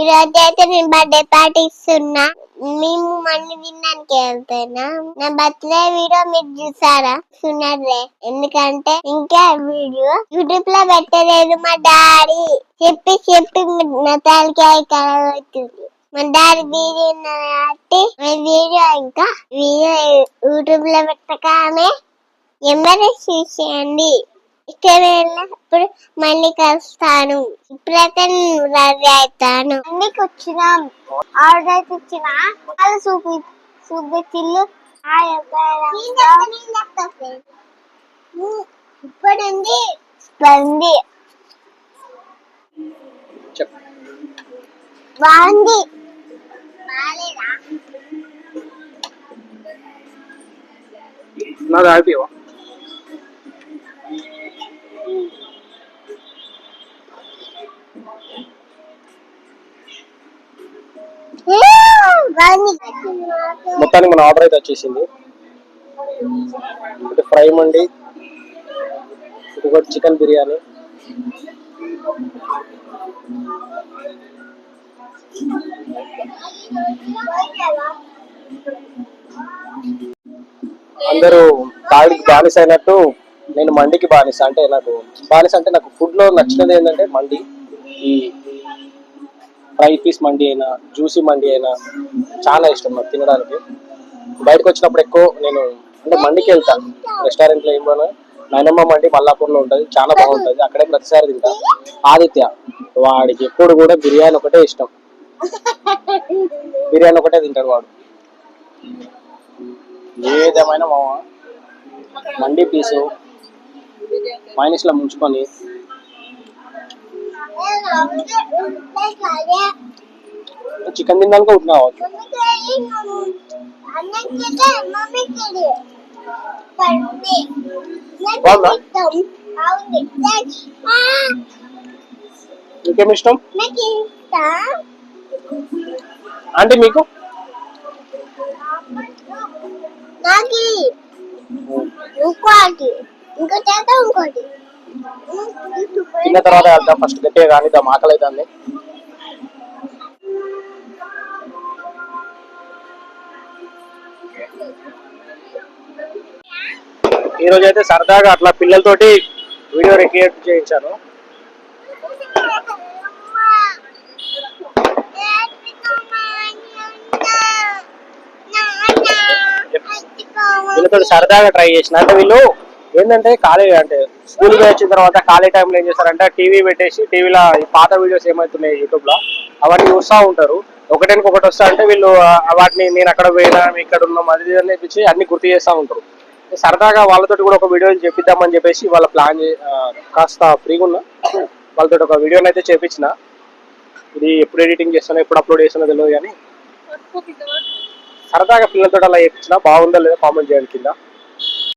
ఈరోజు అయితే నేను బర్త్డే పార్టీ ఇస్తున్నా మేము మన్ని విన్నానికి వెళ్తున్నా నా బర్త్డే వీడియో మీరు చూసారా? చూడలే ఎందుకంటే ఇంకా వీడియో యూట్యూబ్లో పెట్టలేదు మా డాడీ. చెప్పి చెప్పి నా తలకాయ ఖరాబ్ అవుతుంది మా డాడీ వీడియో ఉన్నది కాబట్టి వీడియో ఇంకా వీడియో యూట్యూబ్లో పెట్టగానే ఎంబరే చూసేయండి. ఇష్టమైనప్పుడు మళ్ళీ కలుస్తాను ఇప్పుడైతే రెడీ అవుతాను అన్నికి వచ్చినాం ఆర్డర్ అయితే ఇచ్చిన వాళ్ళు చూపి చూపించిల్లు ఇప్పుడుంది బాగుంది బాగాలేదా నాది ఆగిపోయావా? మొత్తానికి మన ఆర్డర్ అయితే వచ్చేసింది. ఒకటి ఫ్రై మండి ఇంకొకటి చికెన్ బిర్యానీ. అందరూ తాడికి బానిస అయినట్టు నేను మండికి బానిస. అంటే నాకు బానిస అంటే నాకు ఫుడ్లో నచ్చినది ఏంటంటే మండి. ఈ ఫ్రై పీస్ మండి అయినా జ్యూసీ మండి అయినా చాలా ఇష్టం నాకు తినడానికి. బయటకు వచ్చినప్పుడు ఎక్కువ నేను అంటే మండికి వెళ్తాను రెస్టారెంట్లో ఏం నాయనమ్మ మండి మల్లాపూర్లో ఉంటుంది. చాలా బాగుంటుంది. అక్కడే ప్రతిసారి తింటా. ఆదిత్య వాడికి ఎప్పుడు కూడా బిర్యానీ ఒకటే ఇష్టం. బిర్యానీ ఒకటే తింటాడు వాడు. ఏదేమైనా మామ మండి పీసు మైనస్లో ముంచుకొని చికెన్ తినడానికి ఉట్టినా కావచ్చు బాగుందా? ఇంకేమి ఇష్టం అంటే మీకు నాకు ఇంకోటి ఇంకోటి తిన్న తర్వాత వెళ్దాం ఫస్ట్ గట్టిగా కానీ దాని ఆకలి అవుతుంది ఈ రోజు అయితే సరదాగా అట్లా పిల్లలతోటి వీడియో రిక్రియేట్ చేయించాను. వీళ్ళతో సరదాగా ట్రై చేసిన. అంటే వీళ్ళు ఏంటంటే కాలేజ్ అంటే స్కూల్కి వచ్చిన తర్వాత ఖాళీ టైంలో ఏం చేస్తారంటే టీవీ పెట్టేసి టీవీలో పాత వీడియోస్ ఏమవుతున్నాయి యూట్యూబ్లో అవన్నీ చూస్తూ ఉంటారు. ఒకటానికి ఒకటి వస్తా అంటే వీళ్ళు వాటిని నేను అక్కడ పోయినా ఇక్కడ ఉన్నాం అది ఇది అని చెప్పేసి అన్ని గుర్తు చేస్తూ ఉంటారు. సరదాగా వాళ్ళతోటి కూడా ఒక వీడియో చేపిద్దామని చెప్పేసి వాళ్ళ ప్లాన్ కాస్త ఫ్రీగా ఉన్నా వాళ్ళతో ఒక వీడియోని అయితే చేపించిన. ఇది ఎప్పుడు ఎడిటింగ్ చేస్తానో ఎప్పుడు అప్లోడ్ చేస్తానో తెలియదు కానీ సరదాగా పిల్లలతో అలా చేయించిన బాగుందో లేదా? కామెంట్ చేయండి కింద.